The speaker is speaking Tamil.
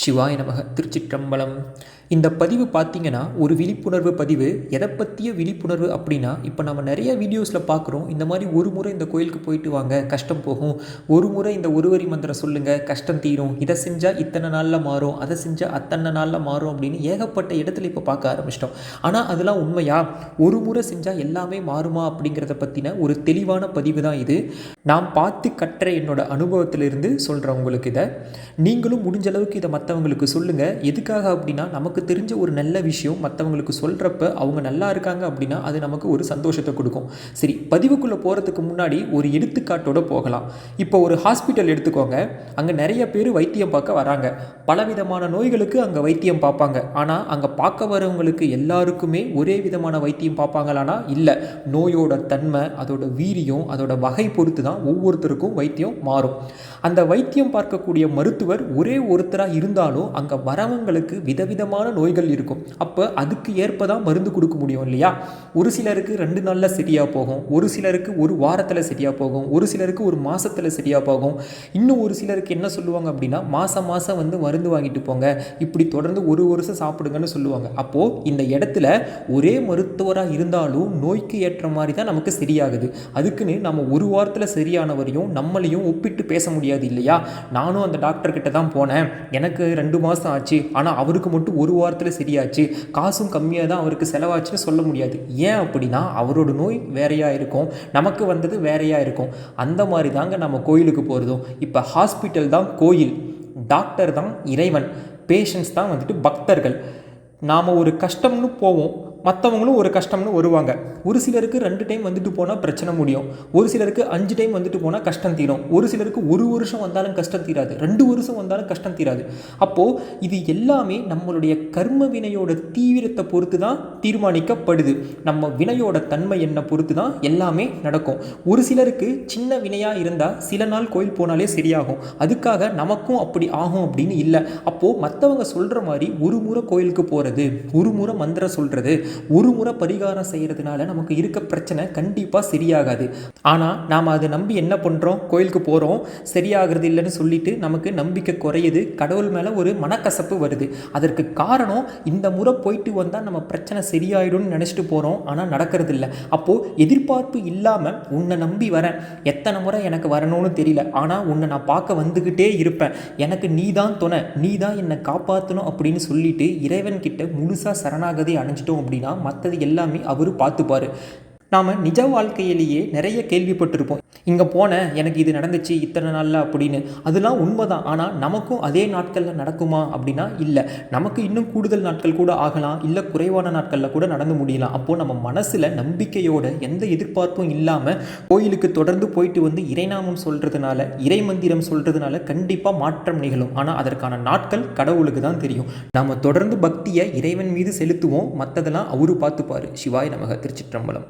சிவாய நமக திருச்சிற்றம்பலம். இந்த பதிவு பார்த்தீங்கன்னா ஒரு விழிப்புணர்வு பதிவு. எதை பற்றிய விழிப்புணர்வு அப்படின்னா இப்போ நம்ம நிறைய வீடியோஸில் பார்க்குறோம் இந்த மாதிரி ஒரு முறை இந்த கோயிலுக்கு போயிட்டு வாங்க கஷ்டம் போகும். ஒரு முறை இந்த ஒருவரி மந்திரம் சொல்லுங்கள் கஷ்டம் தீரும். இதை செஞ்சால் இத்தனை நாளில் மாறும். அதை செஞ்சால் அத்தனை நாளில் மாறும் அப்படின்னு ஏகப்பட்ட இடத்துல இப்போ பார்க்க ஆரம்பிச்சிட்டோம். ஆனால் அதெல்லாம் உண்மையா? ஒரு முறை செஞ்சால் எல்லாமே மாறுமா அப்படிங்கிறத பற்றின ஒரு தெளிவான பதிவு தான் இது. நான் பார்த்து கற்ற என்னோட அனுபவத்திலிருந்து சொல்கிறேன் உங்களுக்கு இதை. நீங்களும் முடிஞ்ச அளவுக்கு இதை மற்றவங்களுக்கு சொல்லுங்கள் எதுக்காக அப்படின்னா நமக்கு தெரிஞ்ச ஒரு நல்ல விஷயம் மற்றவங்களுக்கு சொல்கிறப்ப அவங்க நல்லா இருக்காங்க அப்படின்னா அது நமக்கு ஒரு சந்தோஷத்தை கொடுக்கும். சரி பதிவுக்குள்ளே போகிறதுக்கு முன்னாடி ஒரு எடுத்துக்காட்டோட போகலாம். இப்போ ஒரு ஹாஸ்பிட்டல் எடுத்துக்கோங்க. அங்கே நிறைய பேர் வைத்தியம் பார்க்க வராங்க. பலவிதமான நோய்களுக்கு அங்கே வைத்தியம் பார்ப்பாங்க. ஆனால் அங்கே பார்க்க வரவங்களுக்கு எல்லாருக்குமே ஒரே விதமான வைத்தியம் பார்ப்பாங்களானா இல்லை. நோயோட தன்மை அதோட வீரியம் அதோட வகை பொறுத்து தான் ஒவ்வொருத்தருக்கும் வைத்தியம் மாறும். அந்த வைத்தியம் பார்க்கக்கூடிய மருத்துவர் ஒரே ஒருத்தராக இருந்தாலும் அங்கே வரவங்களுக்கு விதவிதமான நோய்கள் இருக்கும். அப்போ அதுக்கு ஏற்ப தான் மருந்து கொடுக்க முடியும் இல்லையா? ஒரு சிலருக்கு ரெண்டு நாளில் சரியாக போகும். ஒரு சிலருக்கு ஒரு வாரத்தில் சரியாக போகும். ஒரு சிலருக்கு ஒரு மாதத்தில் சரியாக போகும். இன்னும் ஒரு சிலருக்கு என்ன சொல்லுவாங்க அப்படின்னா மாதம் மாதம் வந்து மருந்து வாங்கிட்டு போங்க. இப்படி தொடர்ந்து ஒரு வருஷம் சாப்பிடுங்கன்னு சொல்லுவாங்க. அப்போது இந்த இடத்துல ஒரே மருத்துவராக இருந்தாலும் நோய்க்கு ஏற்ற மாதிரி தான் நமக்கு சரியாகுது. அதுக்குன்னு நம்ம ஒரு வாரத்தில் சரியானவரையும் நம்மளையும் ஒப்பிட்டு பேச முடியாது இல்லையா? நானும் அந்த டாக்டர் கிட்ட தான் போனேன். எனக்கு ரெண்டு மாதம் ஆச்சு. ஆனால் அவருக்கு மட்டும் ஒரு வாரத்தில் சரியாச்சு. காசும் கம்மியாக தான் அவருக்கு செலவாச்சுன்னு சொல்ல முடியாது. ஏன் அப்படின்னா அவரோட நோய் வேறையாக இருக்கும். நமக்கு வந்தது வேறையாக இருக்கும். அந்த மாதிரி தாங்க நம்ம கோயிலுக்கு போகிறதும் இப்போ ஹாஸ்பிட்டல் தான் கோயில். டாக்டர் தான் இறைவன். பேஷண்ட்ஸ் தான் வந்துட்டு பக்தர்கள். நாம் ஒரு கஷ்டம்னு போவோம். மற்றவங்களும் ஒரு கஷ்டம்னு வருவாங்க. ஒரு சிலருக்கு ரெண்டு டைம் வந்துட்டு போனால் பிரச்சனை முடியும். ஒரு சிலருக்கு அஞ்சு டைம் வந்துட்டு போனால் கஷ்டம் தீரும். ஒரு சிலருக்கு ஒரு வருஷம் வந்தாலும் கஷ்டம் தீராது. ரெண்டு வருஷம் வந்தாலும் கஷ்டம் தீராது. அப்போது இது எல்லாமே நம்மளுடைய கர்ம வினையோட தீவிரத்தை பொறுத்து தான் தீர்மானிக்கப்படுது. நம்ம வினையோட தன்மை என்ன பொறுத்து தான் எல்லாமே நடக்கும். ஒரு சிலருக்கு சின்ன வினையாக இருந்தால் சில நாள் கோயில் போனாலே சரியாகும். அதுக்காக நமக்கும் அப்படி ஆகும் அப்படின்னு இல்லை. அப்போது மற்றவங்க சொல்கிற மாதிரி ஒரு முறை கோயிலுக்கு போகிறது ஒரு முறை மந்திரம் சொல்கிறது ஒரு முறை பரிகாரம் செய்கிறதுனால நமக்கு இருக்க பிரச்சனை கண்டிப்பாக சரியாகாது. ஆனால் நாம் அதை நம்பி என்ன பண்ணுறோம் கோயிலுக்கு போகிறோம் சரியாகிறது இல்லைன்னு சொல்லிட்டு நமக்கு நம்பிக்கை குறையுது. கடவுள் மேலே ஒரு மனக்கசப்பு வருது. அதற்கு காரணம் இந்த முறை போயிட்டு வந்தால் நம்ம பிரச்சனை சரியாயிடும்னு நினச்சிட்டு போகிறோம் ஆனால் நடக்கிறது இல்லை. அப்போது எதிர்பார்ப்பு இல்லாமல் உன்னை நம்பி வரேன். எத்தனை முறை எனக்கு வரணும்னு தெரியல. ஆனால் உன்னை நான் பார்க்க வந்துக்கிட்டே இருப்பேன். எனக்கு நீ தான் துணை. நீ தான் என்னை காப்பாற்றணும் அப்படின்னு சொல்லிட்டு இறைவன் கிட்ட முழுசாக சரணாகதி அடைஞ்சிட்டோம் அப்படின்னு மற்றது எல்லாமே அவர் பார்த்துப்பாரு. நாம் நிஜ வாழ்க்கையிலேயே நிறைய கேள்விப்பட்டிருப்போம். இங்கே போனேன் எனக்கு இது நடந்துச்சு இத்தனை நாளில் அப்படின்னு. அதெல்லாம் உண்மைதான். ஆனால் நமக்கும் அதே நாட்களில் நடக்குமா அப்படின்னா இல்லை. நமக்கு இன்னும் கூடுதல் நாட்கள் கூட ஆகலாம் இல்லை குறைவான நாட்களில் கூட நடந்து முடியலாம். அப்போது நம்ம மனசில் நம்பிக்கையோட எந்த எதிர்பார்ப்பும் இல்லாமல் கோயிலுக்கு தொடர்ந்து போயிட்டு வந்து இறைநாமம் சொல்கிறதுனால இறை மந்திரம் சொல்கிறதுனால கண்டிப்பாக மாற்றம் நிகழும். ஆனால் அதற்கான நாட்கள் கடவுளுக்கு தான் தெரியும். நம்ம தொடர்ந்து பக்தியை இறைவன் மீது செலுத்துவோம். மற்றதெல்லாம் அவரு பார்த்துப்பார். சிவாய் நமக திருச்சிற்றம்பலம்.